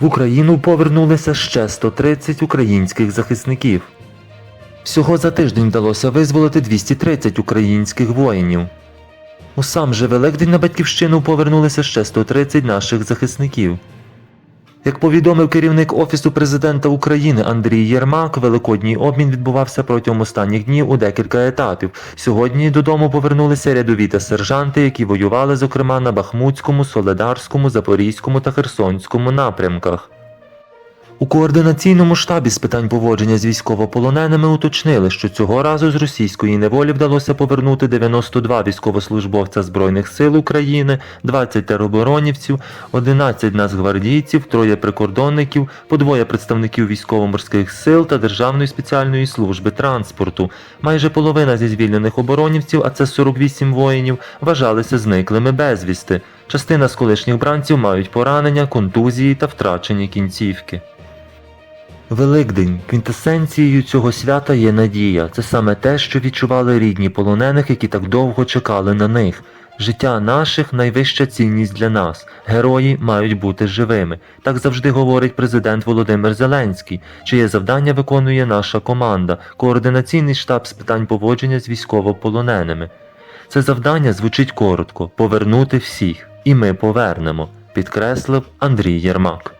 В Україну повернулися ще 130 українських захисників. Всього за тиждень вдалося визволити 230 українських воїнів. У сам же Великдень на батьківщину повернулися ще 130 наших захисників. Як повідомив керівник Офісу президента України Андрій Єрмак, великодній обмін відбувався протягом останніх днів у декілька етапів. Сьогодні додому повернулися рядові та сержанти, які воювали, зокрема, на Бахмутському, Соледарському, Запорізькому та Херсонському напрямках. У координаційному штабі з питань поводження з військовополоненими уточнили, що цього разу з російської неволі вдалося повернути 92 військовослужбовця Збройних сил України, 20 тероборонівців, 11 нацгвардійців, троє прикордонників, по двоє представників військово-морських сил та Державної спеціальної служби транспорту. Майже половина зі звільнених оборонівців, а це 48 воїнів, вважалися зниклими безвісти. Частина з колишніх бранців мають поранення, контузії та втрачені кінцівки. Великдень квінтесенцією цього свята є надія. Це саме те, що відчували рідні полонених, які так довго чекали на них. Життя наших найвища цінність для нас. Герої мають бути живими. Так завжди говорить президент Володимир Зеленський, чиє завдання виконує наша команда, координаційний штаб з питань поводження з військовополоненими. Це завдання звучить коротко повернути всіх, і ми повернемо, підкреслив Андрій Єрмак.